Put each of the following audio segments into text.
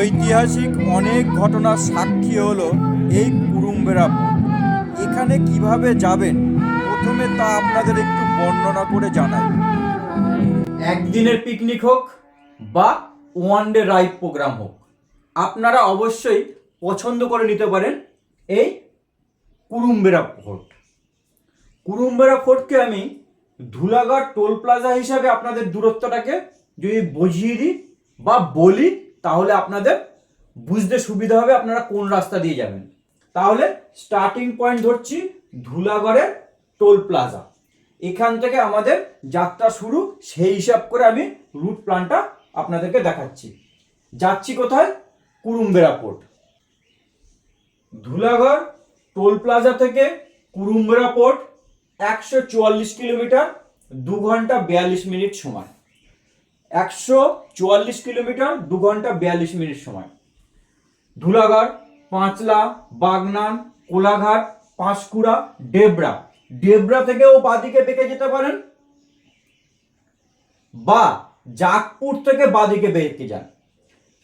ঐতিহাসিক অনেক ঘটনার সাক্ষী হলো এই কুরুম্বেরা এখানে কীভাবে যাবেন? প্রথমে তা আপনাদের একটু বর্ণনা করে জানাই। একদিনের পিকনিক হোক বা ওয়ান ডে রাইড প্রোগ্রাম হোক, আপনারা অবশ্যই পছন্দ করে নিতে পারেন এই কুরুম্বেরা ফোর্ট। কুরুম্বেরা ফোর্টকে আমি ধুলাগড় টোল প্লাজা হিসাবে আপনাদের দূরত্বটাকে যদি বুঝিয়ে দিই বা বলি তাহলে আপনাদের বুঝতে সুবিধা হবে আপনারা কোন রাস্তা দিয়ে যাবেন। তাহলে স্টার্টিং পয়েন্ট ধরছি ধুলাগড়ের টোল প্লাজা এখান থেকে আমাদের যাত্রা শুরু, সেই হিসাব করে আমি রুট প্ল্যানটা আপনাদেরকে দেখাচ্ছি। যাচ্ছি কোথায়? Kurumbera port Dhulagarh toll plaza থেকে কুরুম্বেরা পোর্ট একশো চুয়াল্লিশ কিলোমিটার, দু ঘণ্টা বিয়াল্লিশ মিনিট সময়। একশো চুয়াল্লিশ কিলোমিটার দু ঘণ্টা বিয়াল্লিশ মিনিট সময়। ধুলাগড় পাঁচলা, বাগনান, কোলাঘাট, পাঁশকুড়া, ডেবরা। ডেবরা থেকেও বাদিকে বেঁকে যেতে পারেন বা জাগপুর থেকে বাদিকে বেঁকে যান।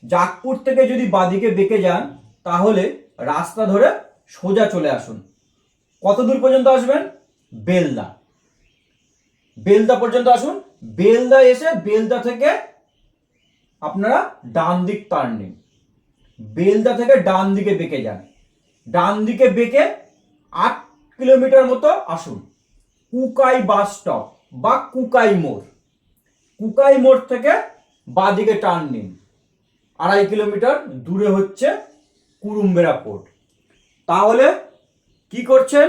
জাগপুর থেকে যদি বাদিকে বেঁকে যান, তাহলে রাস্তা ধরে সোজা চলে আসুন। কত দূর পর্যন্ত আসবেন? বেলদা। বেলদা পর্যন্ত আসুন। বেলদা এসে বেলদা থেকে আপনারা ডান দিক টার্ন নিন। বেলদা থেকে ডান দিকে বেঁকে যান। ডান দিকে বেঁকে আট কিলোমিটার মতো আসুন। কুকাই বাস স্টপ বা কুকাই মোড়। কুকাই মোড় থেকে বাদিকে টার্ন নিন। আড়াই কিলোমিটার দূরে হচ্ছে কুরুম্বেরা পোর্ট তাহলে কি করছেন?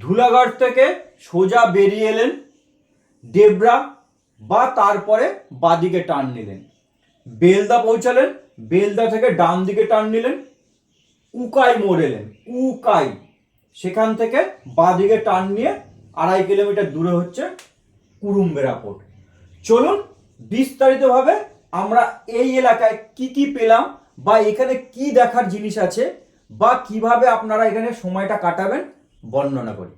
ধুলাঘাট থেকে সোজা বেরিয়ে এলেন। ডেবরা বা তারপরে বাদিকে টার্ন নিলেন। বেলদা পৌঁছালেন, বেলদা থেকে ডান দিকে টার্ন নিলেন, উকাই মোড় এলেন, উকাই। সেখান থেকে বাদিকে টার্ন নিয়ে আড়াই কিলোমিটার দূরে হচ্ছে কুরুম্বেরা পোর্ট চলুন বিস্তারিতভাবে আমরা এই এলাকায় কি কি পেলাম বা এখানে কি দেখার জিনিস আছে বা কীভাবে আপনারা এখানে সময়টা কাটাবেন বর্ণনা করি।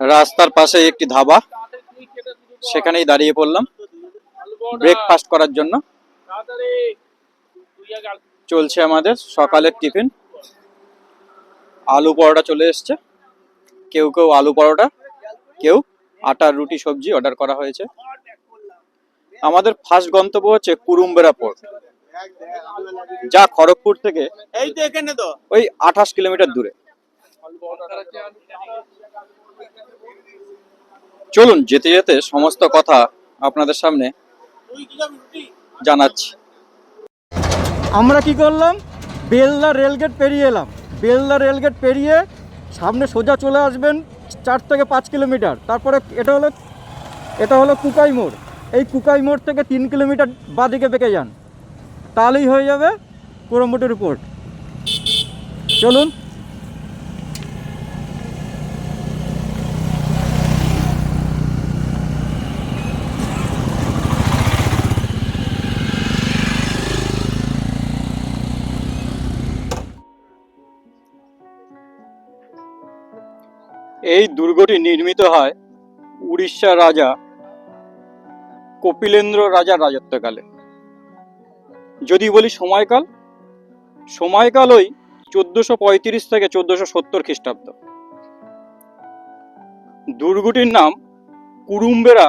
রাস্তার পাশে একটি ধাবা। সেখানেই দাঁড়িয়ে পড়লাম। ব্রেকফাস্ট করার জন্য। চলছে আমাদের সকালের টিফিন। আলু পরোটা চলে এসছে। কেউ কেউ আলু পরোটা, কেউ আটার রুটি সবজি অর্ডার করা হয়েছে। আমাদের ফার্স্ট গন্তব্য হচ্ছে কুরুম্বেরা পোর্ট যা খড়গপুর থেকে এই তো এখানে তো। ওই আঠাশ কিলোমিটার দূরে। চলুন যেতে যেতে সমস্ত কথা আপনাদের সামনে জানাচ্ছি। আমরা কি করলাম? বেলদা রেলগেট পেরিয়ে এলাম। বেলদা রেলগেট পেরিয়ে সামনে সোজা চলে আসবেন চার থেকে পাঁচ কিলোমিটার। তারপরে এটা হলো এটা হলো কুকাই মোড়। এই কুকাই মোড় থেকে তিন কিলোমিটার বাদিকে বেঁকে যান। তাহলেই হয়ে যাবে কোরম্বটুর রিপোর্ট। চলুন। এই দুর্গটি নির্মিত হয় উড়িষ্যা রাজা কপিলেন্দ্র রাজার রাজত্বকালে। যদি বলি সময়কাল সময়কাল ওই চোদ্দশো পঁয়ত্রিশ থেকে চোদ্দশো সত্তর খ্রিস্টাব্দ। দুর্গটির নাম কুরুম্বেরা।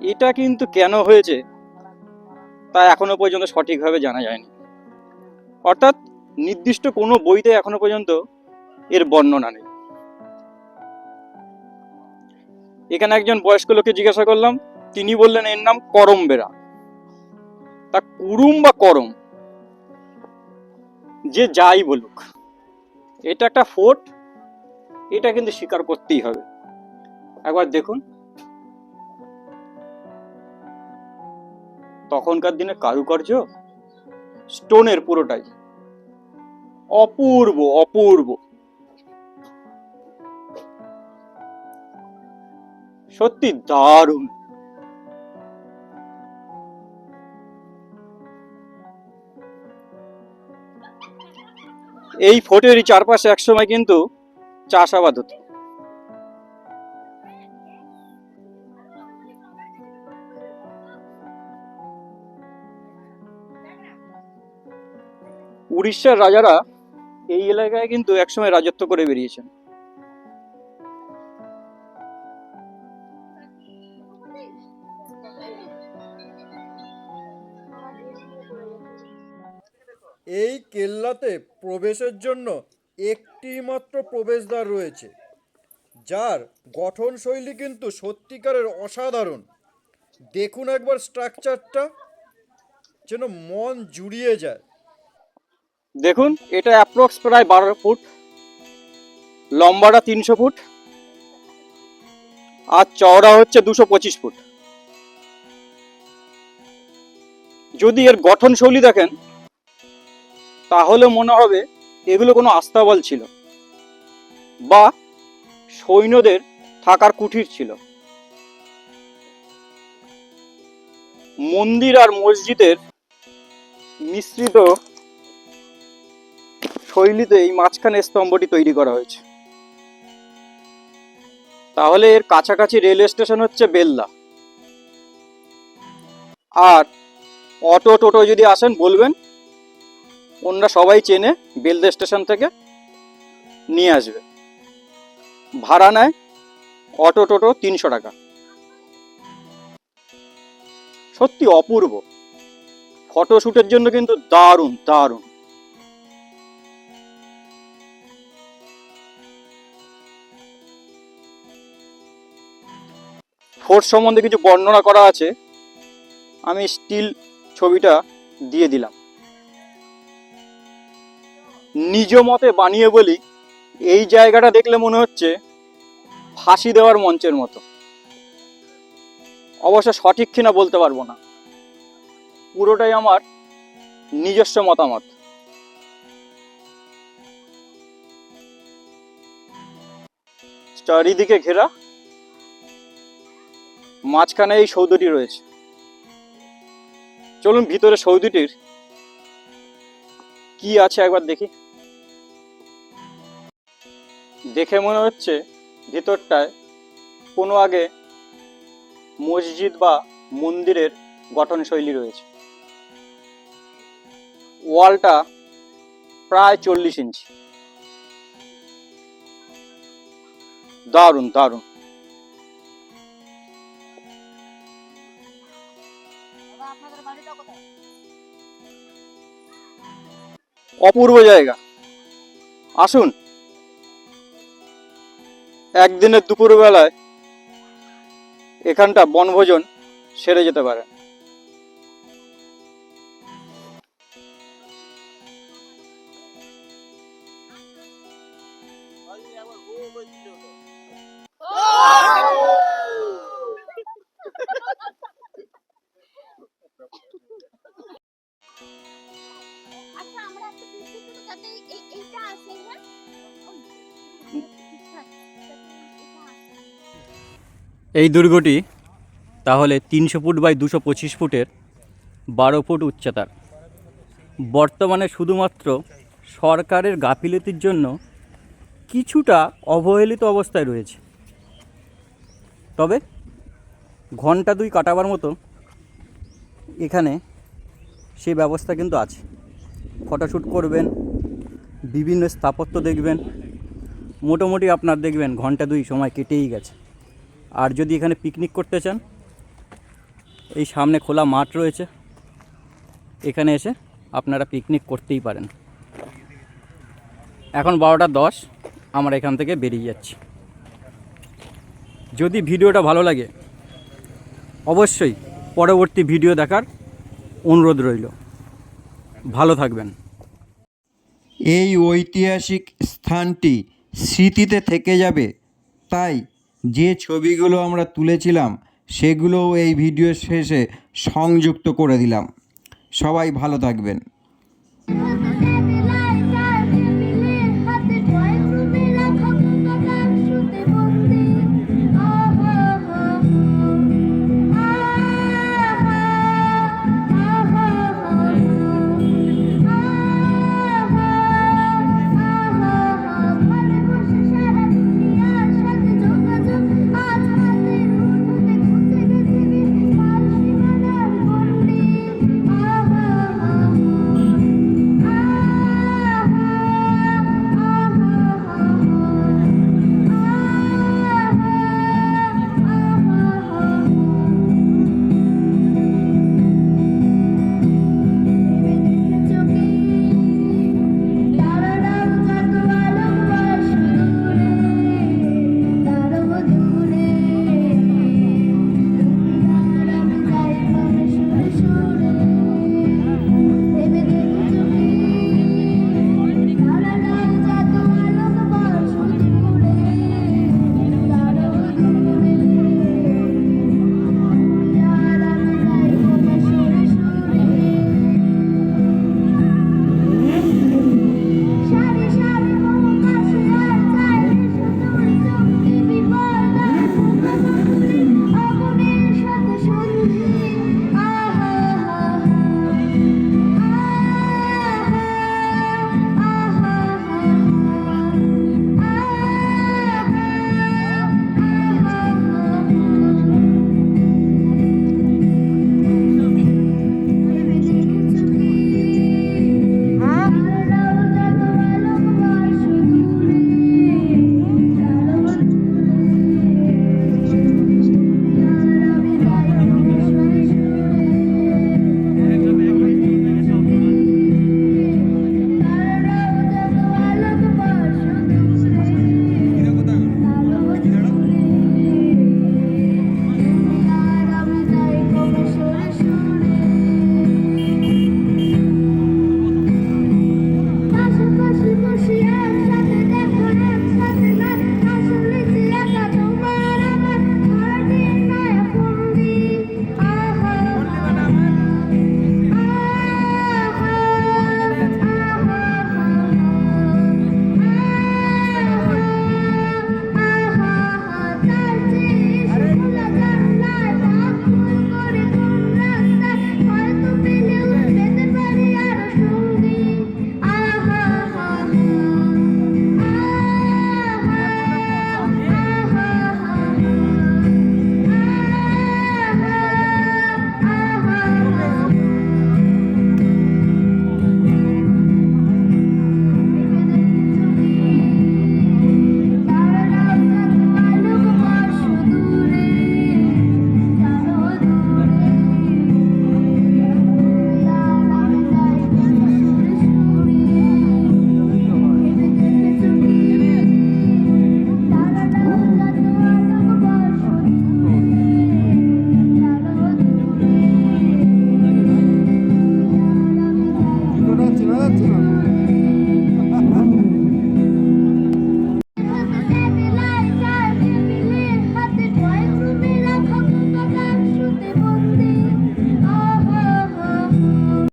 এটা কিন্তু কেন হয়েছে তা এখনও পর্যন্ত সঠিকভাবে জানা যায়নি। অর্থাৎ নির্দিষ্ট কোনো বইতে এখনও পর্যন্ত এর বর্ণনা নেই। এখানে একজন বয়স্ক লোককে জিজ্ঞাসা করলাম, তিনি বললেন এর নাম করমবেরা। তা কুরুম বা করম, যে যাই বলুক, এটা একটা ফোর্ট এটা কিন্তু স্বীকার করতেই হবে। একবার দেখুন। তখনকার দিনে কারুকার্য, স্টোনের পুরোটাই। অপূর্ব অপূর্ব। সত্যি দারুণ। এই ফোর্টেরই চারপাশে একসময় কিন্তু চাষাবাদ হতো। উড়িষ্যার রাজারা এই এলাকায় কিন্তু একসময় রাজত্ব করে বেরিয়েছেন। এই কেল্লাতে প্রবেশের জন্য একটি মাত্র প্রবেশদ্বার রয়েছে, যার গঠনশৈলী কিন্তু সত্যিকারের অসাধারণ। দেখুন একবার স্ট্রাকচারটা, যেন মন জুড়িয়ে যায়। দেখুন, এটা অ্যাপ্রক্স প্রায় বারো ফুট, লম্বাটা তিনশো ফুট, আর চওড়া হচ্ছে দুশো পঁচিশ ফুট। যদি এর গঠনশৈলী দেখেন তাহলে মনে হবে এগুলো কোনো আস্তাবল ছিল বা সৈন্যদের থাকার কুঠির ছিল। মন্দির আর মসজিদের মিশ্রিত শৈলীতে এই মাঝখানে স্তম্ভটি তৈরি করা হয়েছে। তাহলে এর কাছাকাছি রেল স্টেশন হচ্ছে বেল্লা। আর অটো টোটো যদি আসেন বলবেন ওনারা সবাই চেনে বেলদা স্টেশন থেকে নিয়ে আসবে। ভাড়া নেয় অটো টোটো তিনশো টাকা। সত্যি অপূর্ব। ফটোশ্যুটের জন্য কিন্তু দারুণ দারুণ। ফোর্ট সম্বন্ধে কিছু বর্ণনা করা আছে। আমি স্টিল ছবিটা দিয়ে দিলাম। নিজ মতে বানিয়ে বলি, এই জায়গাটা দেখলে মনে হচ্ছে ফাঁসি দেওয়ার মঞ্চের মতো। অবশ্য সঠিক কিনা বলতে পারব না। পুরোটাই আমার নিজস্ব মতামত। চারিদিকে ঘেরা, মাঝখানে এই সৌধটি রয়েছে। চলুন ভিতরে সৌধটির কি আছে একবার দেখি। দেখে মনে হচ্ছে ভিতরটায় কোনো আগে মসজিদ বা মন্দিরের গঠনশৈলী রয়েছে। ওয়ালটা প্রায় চল্লিশ ইঞ্চি। দারুণ দারুণ। অপূর্ব জায়গা। আসুন। একদিনের দুপুরবেলায় এখানটা বনভোজন সেরে যেতে পারে। আচ্ছা আমরা একটা এইটা আসে এই দুর্গটি তাহলে তিনশো ফুট বাই দুশো পঁচিশ ফুটের বারো ফুট উচ্চতার। বর্তমানে শুধুমাত্র সরকারের গাফিলতির জন্য কিছুটা অবহেলিত অবস্থায় রয়েছে। তবে ঘণ্টা দুই কাটাবার মতো এখানে সে ব্যবস্থা কিন্তু আছে। ফটোশ্যুট করবেন, বিভিন্ন স্থাপত্য দেখবেন, মোটামুটি আপনার দেখবেন ঘণ্টা দুই সময় কেটেই গেছে। আর যদি এখানে পিকনিক করতে চান, এই সামনে খোলা মাঠ রয়েছে। এখানে এসে আপনারা পিকনিক করতেই পারেন। এখন বারোটা দশ, আমরা এখান থেকে বেরিয়ে যাচ্ছি। যদি ভিডিওটা ভালো লাগে, অবশ্যই পরবর্তী ভিডিও দেখার অনুরোধ রইল। ভালো থাকবেন। এই ঐতিহাসিক স্থানটি স্মৃতিতে থেকে যাবে, তাই যে ছবিগুলো আমরা তুলেছিলাম সেগুলোও এই ভিডিওর শেষে সংযুক্ত করে দিলাম। সবাই ভালো থাকবেন।